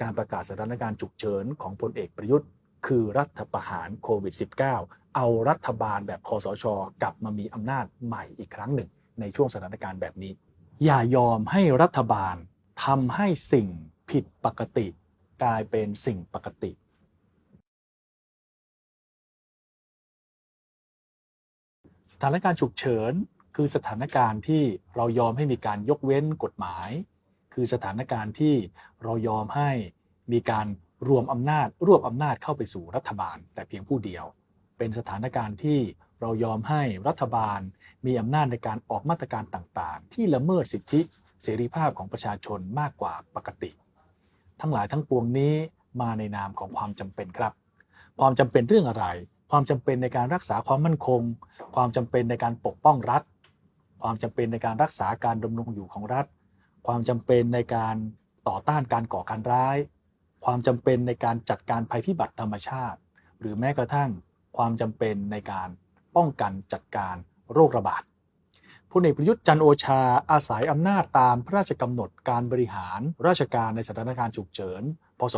การประกาศสถานการณ์ฉุกเฉินของพลเอกประยุทธ์ คือรัฐประหารโควิด -19 เอารัฐบาลแบบคอสช กลับมามีอำนาจใหม่อีกครั้งหนึ่ง ในช่วงสถานการณ์แบบนี้ อย่ายอมให้รัฐบาลทำให้สิ่งผิดปกติ กลายเป็นสิ่งปกติสถานการณ์ฉุกเฉิน คือสถานการณ์ที่เรายอมให้มีการยกเว้นกฎหมาย คือสถานการณ์ที่เรายอมให้มีการรวมอำนาจ รวบอำนาจเข้าไปสู่รัฐบาล แต่เพียงผู้เดียว เป็นสถานการณ์ที่เรายอมให้รัฐบาล มีอำนาจในการออกมาตรการต่างๆ ที่ละเมิดสิทธิเสรีภาพของประชาชนมากกว่าปกติ ทั้งหลายทั้งปวงนี้มาในนามของความจำเป็นครับ ความจำเป็นเรื่องอะไร ความจำเป็นในการรักษาความมั่นคง ความจำเป็นในการปกป้องรัฐ ความจำเป็นในการรักษาการดำรงอยู่ของรัฐ ความจำเป็นในการต่อต้านการก่อการร้าย ความจำเป็นในการจัดการภัยพิบัติธรรมชาติ หรือแม้กระทั่งความจำเป็นในการป้องกันจัดการโรคระบาดพลเอกประยุทธ์จันโอชาอาศัยอำนาจตามพระราชกำหนดการบริหาร ราชการในสถานการณ์ฉุกเฉิน พศ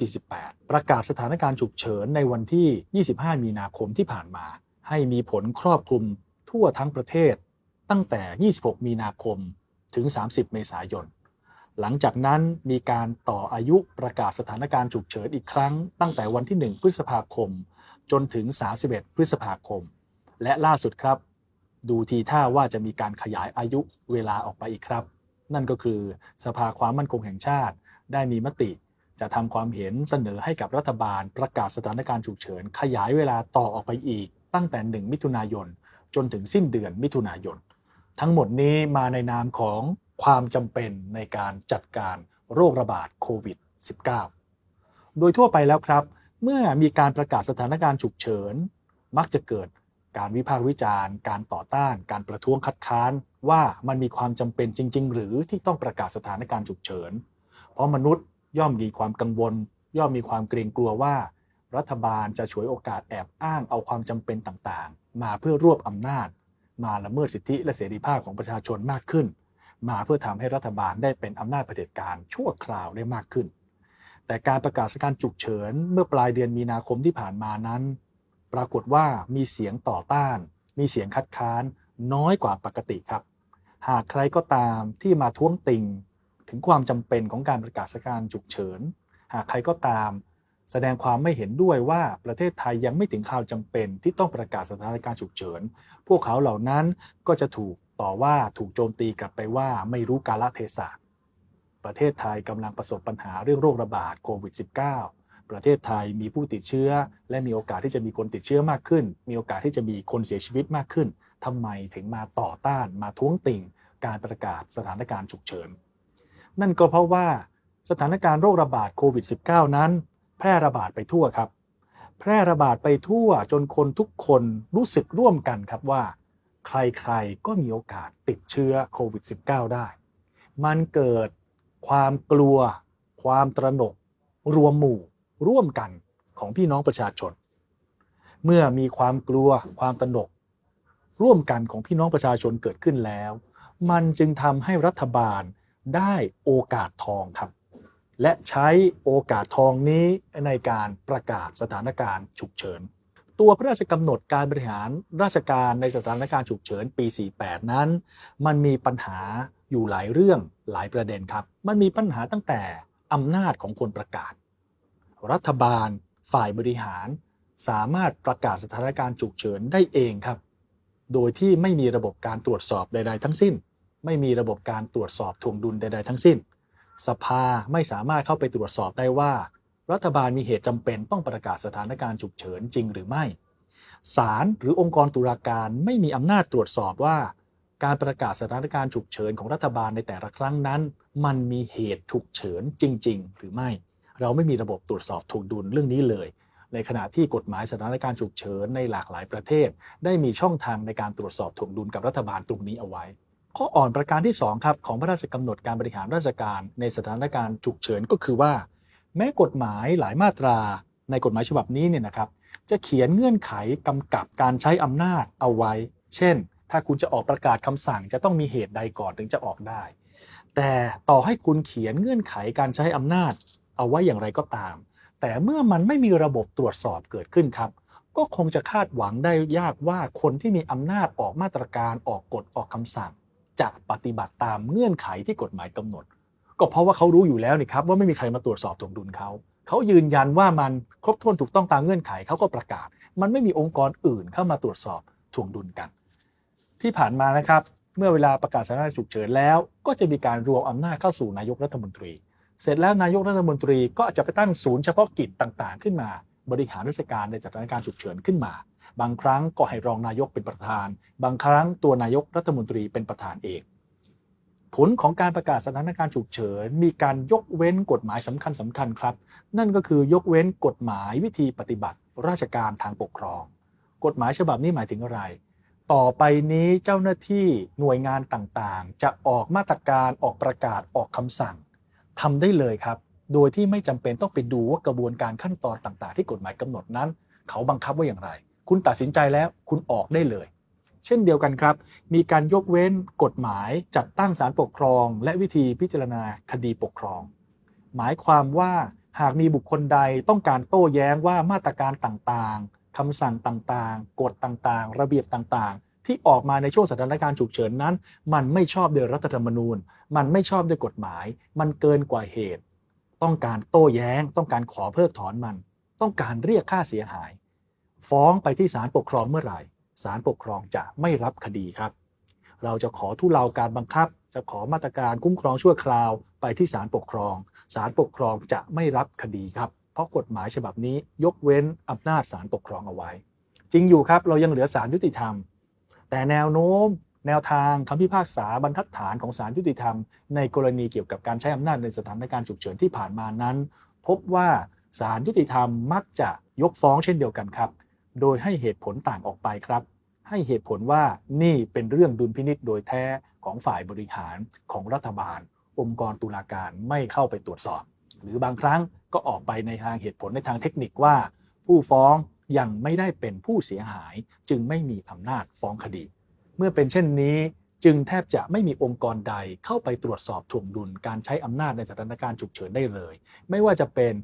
2548 ประกาศสถานการณ์ฉุกเฉินในวันที่ 25 มีนาคมที่ผ่านมา ให้มีผลครอบคลุมทั่วทั้งประเทศ ตั้งแต่ 26 มีนาคม ถึง 30 เมษายน หลังจากนั้นมีการต่ออายุประกาศสถานการณ์ฉุกเฉินอีกครั้ง ตั้งแต่วันที่ 1 พฤษภาคม จนถึง 31 พฤษภาคม และล่าสุดครับ ดูทีท่าว่าจะมีการขยายอายุเวลาออกไปอีกครับ นั่นก็คือสภาความมั่นคงแห่งชาติ ได้มีมติจะทำความเห็นเสนอให้กับรัฐบาลประกาศสถานการณ์ฉุกเฉิน ขยายเวลาต่อออกไปอีก ตั้งแต่ 1 มิถุนายน จนถึงสิ้นเดือนมิถุนายน ทั้งหมดนี้มาในนามของความจำเป็นในการจัดการโรคระบาดโควิด -19 โดยทั่วไปแล้วครับ เมื่อมีการประกาศสถานการณ์ฉุกเฉิน มักจะเกิดการวิพากษ์วิจารณ์ การต่อต้าน การประท้วงคัดค้านว่ามันมีความจำเป็นจริง ๆ หรือที่ต้องประกาศสถานการณ์ฉุกเฉิน เพราะมนุษย์ย่อมมีความกังวล ย่อมมีความเกรงกลัวว่า รัฐบาลจะฉวยโอกาสแอบอ้างเอาความจำเป็นต่างๆ มาเพื่อรวบอำนาจ มาละเมิดสิทธิและเสรีภาพของประชาชนมากขึ้น มาเพื่อทำให้รัฐบาลได้เป็นอำนาจเผด็จการชั่วคราวได้มากขึ้น แต่การประกาศสการฉุกเฉินเมื่อปลายเดือนมีนาคมที่ผ่านมานั้น ปรากฏว่ามีเสียงต่อต้าน มีเสียงคัดค้านน้อยกว่าปกติครับ หากใครก็ตามที่มาท้วงติงถึงความจำเป็นของการประกาศสการฉุกเฉิน หากใครก็ตาม แสดงความไม่เห็นด้วยว่าประเทศไทยยังไม่ถึงข่าวจำเป็น ที่ต้องประกาศสถานการณ์ฉุกเฉิน พวกเขาเหล่านั้นก็จะถูกต่อว่าถูกโจมตีกลับไปว่าไม่รู้กาลเทศะประเทศไทยกำลังประสบปัญหาเรื่องโรคระบาดโควิด -19 ประเทศไทยมีผู้ติดเชื้อ และมีโอกาสที่จะมีคนติดเชื้อมากขึ้น มีโอกาสที่จะมีคนเสียชีวิตมากขึ้นทำไมถึงมาต่อต้านมาท้วงติ่ง การประกาศสถานการณ์ฉุกเฉิน นั่นก็เพราะว่าสถานการณ์โรคระบาดโควิด -19 นั้น แพร่ระบาดไปทั่วครับ แพร่ระบาดไปทั่วจนคนทุกคนรู้สึกร่วมกันครับว่า ใครๆก็มีโอกาสติดเชื้อโควิด -19 ได้ มันเกิดความกลัว ความตระหนก รวมหมู่ร่วมกันของพี่น้องประชาชน เมื่อมีความกลัวความตระหนก ร่วมกันของพี่น้องประชาชนเกิดขึ้นแล้ว มันจึงทำให้รัฐบาลได้โอกาสทองครับ และใช้โอกาสทองนี้ในการประกาศสถานการณ์ฉุกเฉิน ตัวพระราชกำหนดการบริหารราชการในสถานการณ์ฉุกเฉินปี 48 นั้น มันมีปัญหาอยู่หลายเรื่องหลายประเด็นครับ มันมีปัญหาตั้งแต่อำนาจของคนประกาศ รัฐบาล ฝ่ายบริหาร สามารถประกาศสถานการณ์ฉุกเฉินได้เองครับ โดยที่ไม่มีระบบการตรวจสอบใด ๆ ทั้งสิ้น ไม่มีระบบการตรวจสอบทวงดุลใด ๆ ทั้งสิ้น สภาไม่สามารถเข้าไปตรวจสอบได้ว่า รัฐบาลมีเหตุจำเป็นต้องประกาศสถานการณ์ฉุกเฉินจริงหรือไม่ศาลหรือองค์กรตุลาการไม่มีอำนาจตรวจสอบว่า การประกาศสถานการณ์ฉุกเฉินของรัฐบาลในแต่ละครั้งนั้น มันมีเหตุฉุกเฉินจริง ๆ หรือไม่ เราไม่มีระบบตรวจสอบถูกดุลเรื่องนี้เลย ในขณะที่กฎหมายสถานการณ์ฉุกเฉินในหลากหลายประเทศ ได้มีช่องทางในการตรวจสอบถ่วงดุลกับรัฐบาลตรงนี้เอาไว้ ข้ออ่อนประการที่2ครับของพระราชกำหนดการบริหารราชการในสถานการณ์ฉุกเฉินก็คือว่า แม้กฎหมายหลายมาตราในกฎหมายฉบับนี้เนี่ยนะครับจะเขียนเงื่อนไขกำกับการใช้อำนาจเอาไว้ เช่น ถ้าคุณจะออกประกาศคำสั่ง จะต้องมีเหตุใดก่อนถึงจะออกได้ แต่ต่อให้คุณเขียนเงื่อนไขการใช้อำนาจ เอาไว้อย่างไรก็ตาม แต่เมื่อมันไม่มีระบบตรวจสอบเกิดขึ้นครับ ก็คงจะคาดหวังได้ยากว่าคนที่มีอำนาจออกมาตรการออกกฎออกคำสั่ง จะปฏิบัติตามเงื่อนไขที่กฎหมายกำหนด ก็เพราะว่าเขารู้อยู่แล้วนี่ครับว่าไม่มีใครมาตรวจสอบถวงดุลเขาเขายืนยันว่ามันครบถ้วนถูกต้องตามเงื่อนไขเขาก็ประกาศ มันไม่มีองค์กรอื่นเข้ามาตรวจสอบถวงดุลกัน ที่ผ่านมานะครับเมื่อเวลาประกาศสถานการณ์ฉุกเฉินแล้ว ก็จะมีการรวมอำนาจเข้าสู่นายกรัฐมนตรี เสร็จแล้วนายกรัฐมนตรีก็จะไปตั้งศูนย์เฉพาะกิจต่างๆ ขึ้นมา บริหารราชการในสถานการณ์ฉุกเฉินขึ้นมา บางครั้งก็ให้รองนายกเป็นประธาน บางครั้งตัวนายกรัฐมนตรีเป็นประธานเองผลของการประกาศสถานการณ์ฉุกเฉิน มีการยกเว้นกฎหมายสำคัญสำคัญครับ นั่นก็คือยกเว้นกฎหมายวิธีปฏิบัติ ราชการทางปกครอง กฎหมายฉบับนี้หมายถึงอะไร ต่อไปนี้เจ้าหน้าที่หน่วยงานต่างๆ จะออกมาตรการออกประกาศออกคำสั่งทำได้เลยครับ โดยที่ไม่จำเป็นต้องไปดูว่ากระบวนการขั้นตอนต่าง ๆ ที่กฎหมายกำหนดนั้น เขาบังคับว่าอย่างไร คุณตัดสินใจแล้วคุณออกได้เลย เช่นเดียวกันครับ มีการยกเว้นกฎหมายจัดตั้งศาลปกครอง และวิธีพิจารณาคดีปกครอง หมายความว่าหากมีบุคคลใดต้องการโต้แย้งว่ามาตรการต่างๆคำสั่งต่างๆ กฎต่างๆ ระเบียบต่างๆ ที่ออกมาในช่วงสถานการณ์ฉุกเฉินนั้น มันไม่ชอบโดยรัฐธรรมนูญ มันไม่ชอบด้วยกฎหมาย มันเกินกว่าเหตุ ต้องการโต้แย้ง ต้องการขอเพิกถอนมัน ต้องการเรียกค่าเสียหาย ฟ้องไปที่ศาลปกครองเมื่อไหร่ศาลปกครองจะไม่รับคดีครับ เราจะขอทุเลาการบังคับ จะขอมาตรการคุ้มครองชั่วคราวไปที่ศาลปกครองศาลปกครองจะไม่รับคดีครับ เพราะกฎหมายฉบับนี้ยกเว้นอำนาจศาลปกครองเอาไว้ จริงอยู่ครับเรายังเหลือศาลยุติธรรม แต่แนวโน้ม แนวทางคำพิพากษาบรรทัดฐานของศาลยุติธรรม ในกรณีเกี่ยวกับการใช้อำนาจในสถานการณ์ฉุกเฉินที่ผ่านมานั้น พบว่าศาลยุติธรรมมักจะยกฟ้องเช่นเดียวกันครับ โดยให้เหตุผลต่างออกไปครับ ให้เหตุผลว่านี่เป็นเรื่องดุลพินิษโดยแท้ของฝ่ายบริหารของรัฐบาล องค์กรตุลาการไม่เข้าไปตรวจสอบ หรือบางครั้งก็ออกไปในทางเหตุผลในทางเทคนิคว่า ผู้ฟ้องยังไม่ได้เป็นผู้เสียหาย จึงไม่มีอำนาจฟ้องคดี เมื่อเป็นเช่นนี้จึงแทบจะไม่มีองค์กรใดเข้าไปตรวจสอบถ่วงดุลการใช้อำนาจในสถานการณ์ฉุกเฉินได้เลย ไม่ว่าจะเป็น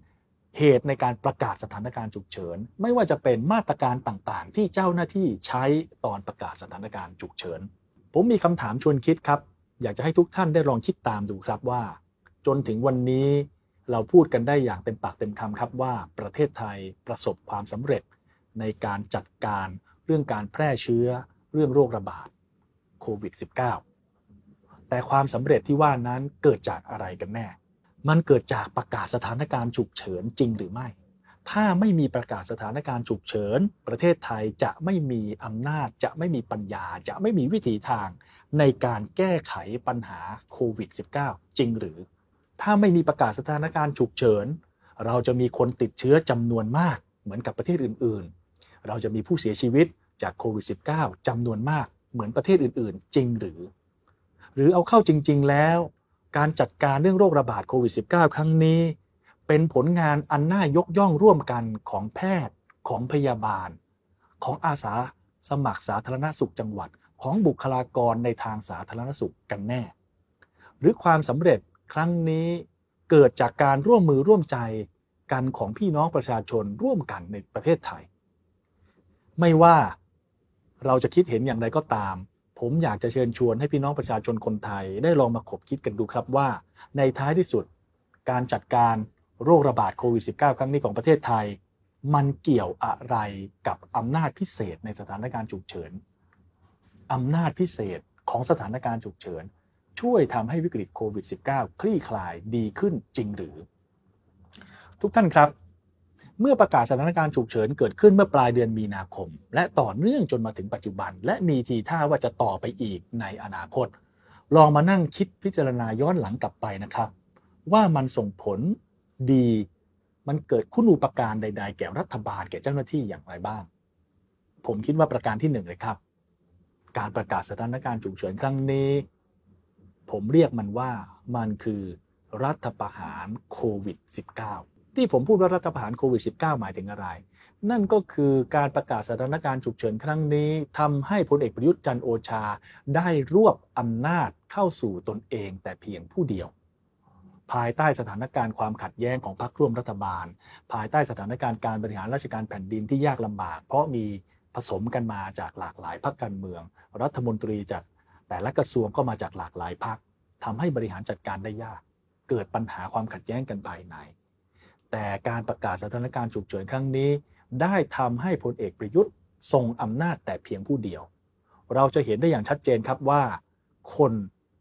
เหตุในการประกาศสถานการณ์ฉุกเฉิน ไม่ว่าจะเป็นมาตรการต่างๆ ที่เจ้าหน้าที่ใช้ตอนประกาศสถานการณ์ฉุกเฉิน ผมมีคำถามชวนคิดครับ อยากจะให้ทุกท่านได้ลองคิดตามดูครับว่า จนถึงวันนี้เราพูดกันได้อย่างเต็มปากเต็มคำครับว่าประเทศไทยประสบความสำเร็จ ในการจัดการเรื่องการแพร่เชื้อเรื่องโรคระบาดโควิด -19 แต่ความสำเร็จที่ว่านั้นเกิดจากอะไรกันแน่ มันเกิดจากประกาศสถานการณ์ฉุกเฉินจริงหรือไม่ ถ้าไม่มีประกาศสถานการณ์ฉุกเฉิน ประเทศไทยจะไม่มีอำนาจ จะไม่มีปัญญา จะไม่มีวิถีทางในการแก้ไขปัญหาโควิด -19 จริงหรือ ถ้าไม่มีประกาศสถานการณ์ฉุกเฉิน เราจะมีคนติดเชื้อจำนวนมาก เหมือนกับประเทศอื่น ๆ เราจะมีผู้เสียชีวิตจากโควิด -19 จำนวนมาก เหมือนประเทศอื่น ๆ จริงหรือ หรือเอาเข้าจริง ๆ แล้ว การจัดการเรื่องโรคระบาดโควิด -19 ครั้งนี้ เป็นผลงานอันน่ายกย่องร่วมกันของแพทย์ของพยาบาล ของอาสาสมัครสาธารณสุขจังหวัดของบุคลากรในทางสาธารณสุขกันแน่ หรือความสำเร็จครั้งนี้เกิดจากการร่วมมือร่วมใจกันของพี่น้องประชาชนร่วมกันในประเทศไทย ไม่ว่าเราจะคิดเห็นอย่างไรก็ตาม ผมอยากจะเชิญชวนให้พี่น้องประชาชนคนไทย ได้ลองมาขบคิดกันดูครับว่า ในท้ายที่สุดการจัดการโรคระบาดโควิด -19 ครั้งนี้ของประเทศไทย มันเกี่ยวอะไรกับอำนาจพิเศษในสถานการณ์ฉุกเฉินอำนาจพิเศษของสถานการณ์ฉุกเฉิน ช่วยทำให้วิกฤตโควิด -19 คลี่คลายดีขึ้นจริงหรือ ทุกท่านครับ เมื่อประกาศสถานการณ์ฉุกเฉินเกิดขึ้นเมื่อปลายเดือนมีนาคม และต่อเนื่องจนมาถึงปัจจุบัน และมีทีท่าว่าจะต่อไปอีกในอนาคต ลองมานั่งคิดพิจารณาย้อนหลังกลับไปนะครับ ว่ามันส่งผลดีมันเกิดคุณูปการใด ๆ แก่รัฐบาลแก่เจ้าหน้าที่อย่างไรบ้าง ผมคิดว่าประการที่หนึ่งเลยครับ การประกาศสถานการณ์ฉุกเฉินครั้งนี้ ผมเรียกมันว่ามันคือรัฐประหารโควิด -19 ที่ผมพูดว่ารัฐประหารโควิด -19 หมายถึงอะไร นั่นก็คือการประกาศสถานการณ์ฉุกเฉินครั้งนี้ทำให้พลเอกประยุทธ์จันโอชา ได้รวบอำนาจเข้าสู่ตนเองแต่เพียงผู้เดียว ภายใต้สถานการณ์ความขัดแย้งของพรรคร่วมรัฐบาล ภายใต้สถานการณ์การบริหารราชการแผ่นดินที่ยากลำบาก เพราะมีผสมกันมาจากหลากหลายพรรคการเมือง รัฐมนตรีจากแต่ละกระทรวงก็มาจากหลากหลายพรรคทำให้บริหารจัดการได้ยาก เกิดปัญหาความขัดแย้งกันภายใน แต่การประกาศสถานการณ์ฉุกเฉินครั้งนี้ ได้ทำให้พลเอกประยุทธ์ทรงอำนาจแต่เพียงผู้เดียว เราจะเห็นได้อย่างชัดเจนครับว่า คน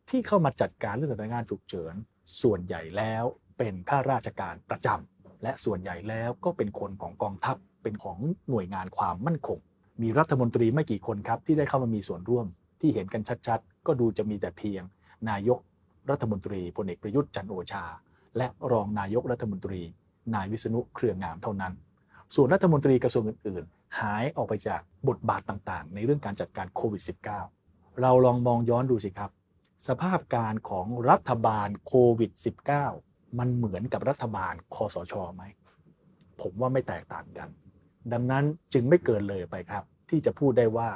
ที่เข้ามาจัดการเรื่องสถานการณ์ฉุกเฉิน ส่วนใหญ่แล้วเป็นข้าราชการประจำและส่วนใหญ่แล้วก็เป็นคนของกองทัพเป็นของหน่วยงานความมั่นคง มีรัฐมนตรีไม่กี่คนครับ ที่ได้เข้ามามีส่วนร่วมที่เห็นกันชัดๆ ก็ดูจะมีแต่เพียง นายกรัฐมนตรีพลเอกประยุทธ์จันโอชา และรองนายกรัฐมนตรี นายวิษณุเครืองามเท่านั้น ส่วนรัฐมนตรีกระทรวงอื่น ๆ หายออกไปจากบทบาทต่างๆ ในเรื่องการจัดการโควิด -19 เราลองมองย้อนดูสิครับ สภาพการของรัฐบาลโควิด -19 มันเหมือนกับรัฐบาลคอสชไหม ผมว่าไม่แตกต่างกัน ดังนั้นจึงไม่เกินเลยไปครับ ที่จะพูดได้ว่า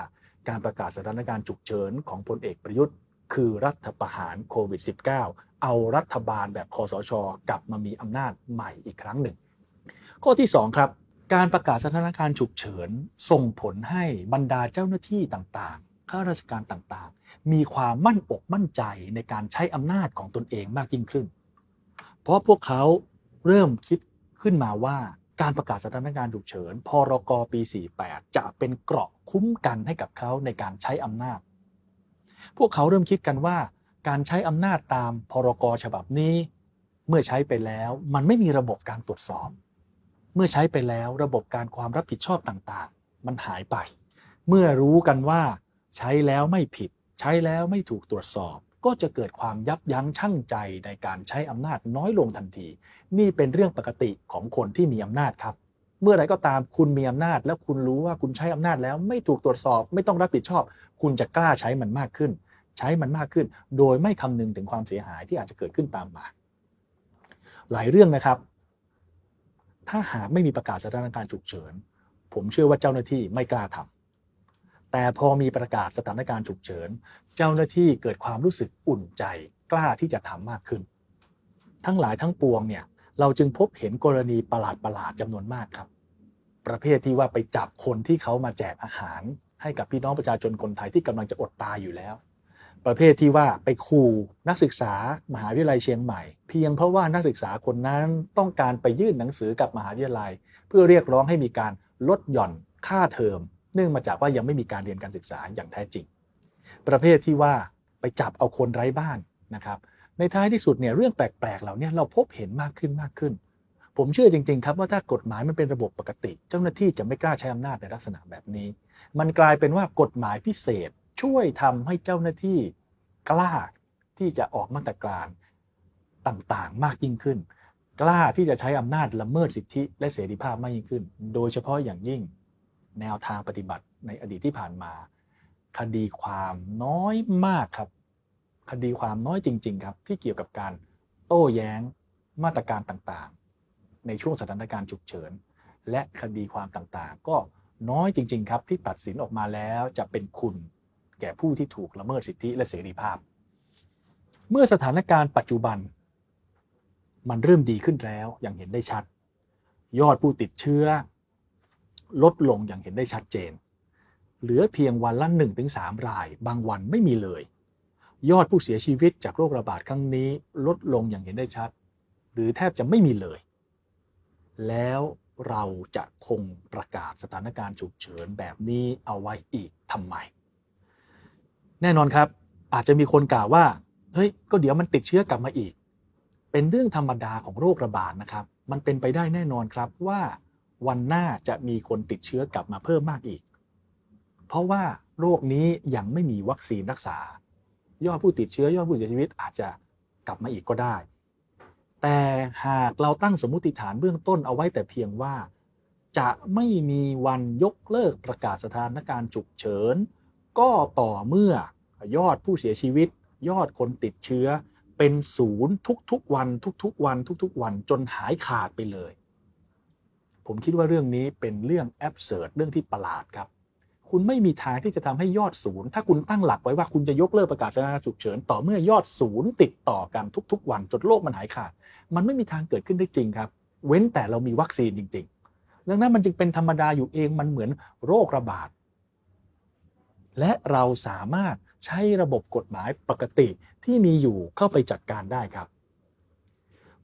การประกาศสถานการณ์ฉุกเฉินของพลเอกประยุทธ์ คือรัฐประหารโควิด -19 เอารัฐบาลแบบคอสช กลับมามีอำนาจใหม่อีกครั้งหนึ่ง ข้อที่ 2 ครับ การประกาศสถานการณ์ฉุกเฉิน ส่งผลให้บรรดาเจ้าหน้าที่ต่างๆ ข้าราชการต่างๆ มีความมั่นอกมั่นใจในการใช้อำนาจของตนเองมากยิ่งขึ้น เพราะพวกเขาเริ่มคิดขึ้นมาว่าการประกาศสถานการณ์ฉุกเฉิน พรกปี 48 จะเป็นเกราะคุ้มกันให้กับเขาในการใช้อำนาจ พวกเขาเริ่มคิดกันว่า การใช้อำนาจตามพรกฉบับนี้ เมื่อใช้ไปแล้วมันไม่มีระบบการตรวจสอบ เมื่อใช้ไปแล้วระบบการความรับผิดชอบต่างๆ มันหายไป เมื่อรู้กันว่าใช้แล้วไม่ผิด ใช้แล้วไม่ถูกตรวจสอบ ก็จะเกิดความยับยั้งชั่งใจในการใช้อำนาจน้อยลงทันที นี่เป็นเรื่องปกติของคนที่มีอำนาจครับ เมื่อไรก็ตามคุณมีอำนาจ แล้วคุณรู้ว่าคุณใช้อำนาจแล้วไม่ถูกตรวจสอบ ไม่ต้องรับผิดชอบ คุณจะกล้าใช้มันมากขึ้น ใช้มันมากขึ้น โดยไม่คำนึงถึงความเสียหายที่อาจจะเกิดขึ้นตามมา หลายเรื่องนะครับ ถ้าหากไม่มีประกาศสถานการณ์ฉุกเฉิน ผมเชื่อว่าเจ้าหน้าที่ไม่กล้าทำแต่พอมีประกาศสถานการณ์ฉุกเฉิน เจ้าหน้าที่เกิดความรู้สึกอุ่นใจ กล้าที่จะทำมากขึ้น ทั้งหลายทั้งปวงเนี่ยเราจึงพบเห็นกรณีประหลาดประหลาดจำนวนมากครับ ประเภทที่ว่าไปจับคนที่เขามาแจกอาหาร ให้กับพี่น้องประชาชนคนไทยที่กำลังจะอดตายอยู่แล้ว ประเภทที่ว่าไปขู่นักศึกษามหาวิทยาลัยเชียงใหม่ เพียงเพราะว่านักศึกษาคนนั้นต้องการไปยื่นหนังสือกับมหาวิทยาลัย เพื่อเรียกร้องให้มีการลดหย่อนค่าเทอม เนื่องมาจากว่ายังไม่มีการเรียนการศึกษาอย่างแท้จริง ประเภทที่ว่าไปจับเอาคนไร้บ้านนะครับในท้ายที่สุดเนี่ยเรื่องแปลกๆเหล่านี้เราพบเห็นมากขึ้นมากขึ้น ผมเชื่อจริง ๆ ครับว่าถ้ากฎหมายมันเป็นระบบปกติ เจ้าหน้าที่จะไม่กล้าใช้อำนาจในลักษณะแบบนี้ มันกลายเป็นว่ากฎหมายพิเศษ ช่วยทำให้เจ้าหน้าที่กล้าที่จะออกมาตรการต่างๆ มากยิ่งขึ้น กล้าที่จะใช้อำนาจละเมิดสิทธิและเสรีภาพมากยิ่งขึ้น โดยเฉพาะอย่างยิ่งแนวทางปฏิบัติในอดีตที่ผ่านมา คดีความน้อยมากครับ คดีความน้อยจริง ๆ ครับ ที่เกี่ยวกับการโต้แย้งมาตรการต่างๆ ในช่วงสถานการณ์ฉุกเฉิน และคดีความต่างๆ ก็น้อยจริง ๆ ครับที่ตัดสินออกมาแล้วจะเป็นคุณ แก่ผู้ที่ถูกละเมิดสิทธิและเสรีภาพ เมื่อสถานการณ์ปัจจุบัน มันเริ่มดีขึ้นแล้วอย่างเห็นได้ชัด ยอดผู้ติดเชื้อ ลดลงอย่างเห็นได้ชัดเจน เหลือเพียงวันละ 1-3 ราย บางวันไม่มีเลย ยอดผู้เสียชีวิตจากโรคระบาดครั้งนี้ ลดลงอย่างเห็นได้ชัด หรือแทบจะไม่มีเลย แล้วเราจะคงประกาศสถานการณ์ฉุกเฉินแบบนี้เอาไว้อีกทำไม แน่นอนครับ อาจจะมีคนกล่าวว่าเฮ้ยก็เดี๋ยวมันติดเชื้อกลับมาอีก เป็นเรื่องธรรมดาของโรคระบาดนะครับ มันเป็นไปได้แน่นอนครับว่าวันหน้าจะมีคนติดเชื้อกลับมาเพิ่มมากอีก เพราะว่าโรคนี้ยังไม่มีวัคซีนรักษา ยอดผู้ติดเชื้อยอดผู้เสียชีวิตอาจจะกลับมาอีกก็ได้ แต่หากเราตั้งสมมติฐานเบื้องต้นเอาไว้แต่เพียงว่า จะไม่มีวันยกเลิกประกาศสถานการณ์ฉุกเฉิน ก็ต่อเมื่อยอดผู้เสียชีวิต ยอดคนติดเชื้อ เป็นศูนย์ทุกๆวัน ทุกๆวัน ทุกๆวันจนหายขาดไปเลย ผมคิดว่าเรื่องนี้เป็นเรื่องแอบเสิร์ดเรื่องที่ประหลาดครับ คุณไม่มีทางที่จะทำให้ยอดศูนย์ถ้าคุณตั้งหลักไว้ว่าคุณจะยกเลิกประกาศสถานการณ์ฉุกเฉินต่อเมื่อยอดศูนย์ติดต่อกันทุก ๆ วันจนโลกมันหายขาด มันไม่มีทางเกิดขึ้นได้จริงครับ เว้นแต่เรามีวัคซีนจริง ๆ ดังนั้นมันจึงเป็นธรรมดาอยู่เองมันเหมือนโรคระบาด และเราสามารถใช้ระบบกฎหมายปกติที่มีอยู่เข้าไปจัดการได้ครับ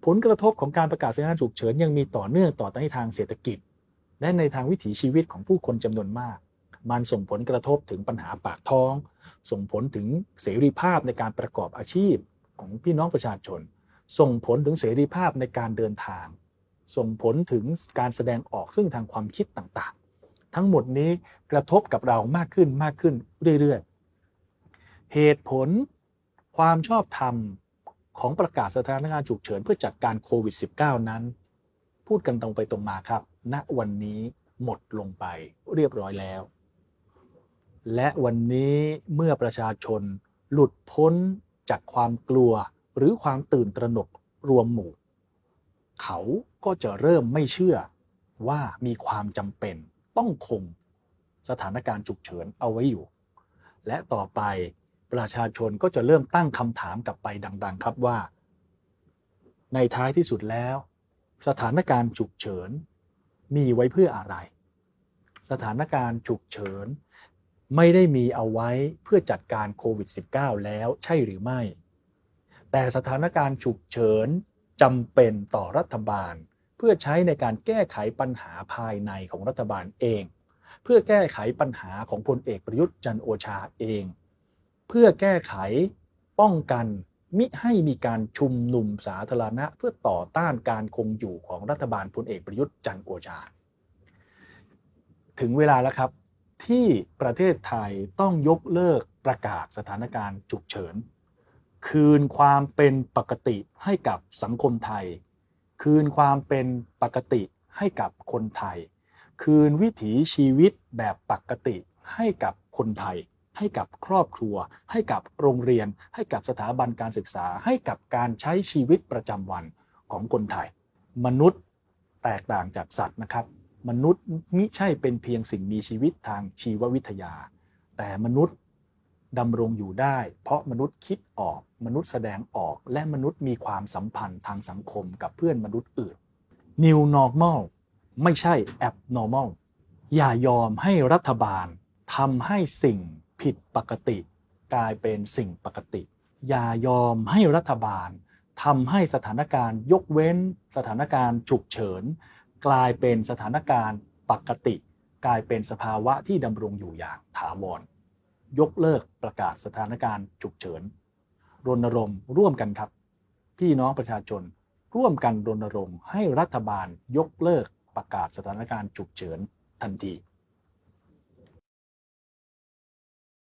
ผลกระทบของการประกาศสถานการณ์ฉุกเฉินยังมีต่อเนื่องต่อในทางเศรษฐกิจ และในทางวิถีชีวิตของผู้คนจำนวนมาก มันส่งผลกระทบถึงปัญหาปากท้อง ส่งผลถึงเสรีภาพในการประกอบอาชีพของพี่น้องประชาชน ส่งผลถึงเสรีภาพในการเดินทาง ส่งผลถึงการแสดงออกซึ่งทางความคิดต่าง ทั้งหมดนี้กระทบกับเรามากขึ้นมากขึ้นเรื่อยๆ เหตุผลความชอบธรรมของประกาศสถานการณ์ฉุกเฉินเพื่อจัดการโควิด -19 นั้น พูดกันตรงไปตรงมาครับ ณวันนี้หมดลงไปเรียบร้อยแล้ว และวันนี้เมื่อประชาชนหลุดพ้นจากความกลัวหรือความตื่นตระหนกรวมหมู่ เขาก็จะเริ่มไม่เชื่อว่ามีความจำเป็น ต้องคงสถานการณ์ฉุกเฉินเอาไว้อยู่ และต่อไปประชาชนก็จะเริ่มตั้งคำถามกลับไปดัง ๆ ครับว่า ในท้ายที่สุดแล้ว สถานการณ์ฉุกเฉินมีไว้เพื่ออะไร สถานการณ์ฉุกเฉินไม่ได้มีเอาไว้เพื่อจัดการโควิด -19 แล้วใช่หรือไม่ แต่สถานการณ์ฉุกเฉินจำเป็นต่อรัฐบาล พื่อใช้ในการแก้ไขปัญหาภายในของรัฐบาลเอง เพื่อแก้ไขปัญหาของพลเอกประยุทธ์จันโอชาเอง เพื่อแก้ไขป้องกันมิให้มีการชุมนุมสาธารณะ เพื่อต่อต้านการคงอยู่ของรัฐบาลพลเอกประยุทธ์จันโอชา ถึงเวลาแล้วครับ ที่ประเทศไทยต้องยกเลิกประกาศสถานการณ์ฉุกเฉิน คืนความเป็นปกติให้กับสังคมไทย คืนความเป็นปกติให้กับคนไทย คืนวิถีชีวิตแบบปกติให้กับคนไทย ให้กับครอบครัว ให้กับโรงเรียน ให้กับสถาบันการศึกษา ให้กับการใช้ชีวิตประจำวันของคนไทย มนุษย์แตกต่างจากสัตว์นะครับ มนุษย์มิใช่เป็นเพียงสิ่งมีชีวิตทางชีววิทยา แต่มนุษย์ ดำรงอยู่ได้ เพราะมนุษย์คิดออกมนุษย์แสดงออกและมนุษย์มีความสัมพันธ์ทางสังคมกับเพื่อนมนุษย์อื่น New Normal ไม่ใช่ Abnormal อย่ายอมให้รัฐบาลทำให้สิ่งผิดปกติ กลายเป็นสิ่งปกติ อย่ายอมให้รัฐบาลทำให้สถานการณ์ยกเว้น สถานการณ์ฉุกเฉิน กลายเป็นสถานการณ์ปกติ กลายเป็นสภาวะที่ดำรงอยู่อย่างถาวร ยกเลิกประกาศสถานการณ์ฉุกเฉิน รณรงค์ร่วมกันครับ พี่น้องประชาชนร่วมกันรณรงค์ให้รัฐบาลยกเลิกประกาศสถานการณ์ฉุกเฉินทันที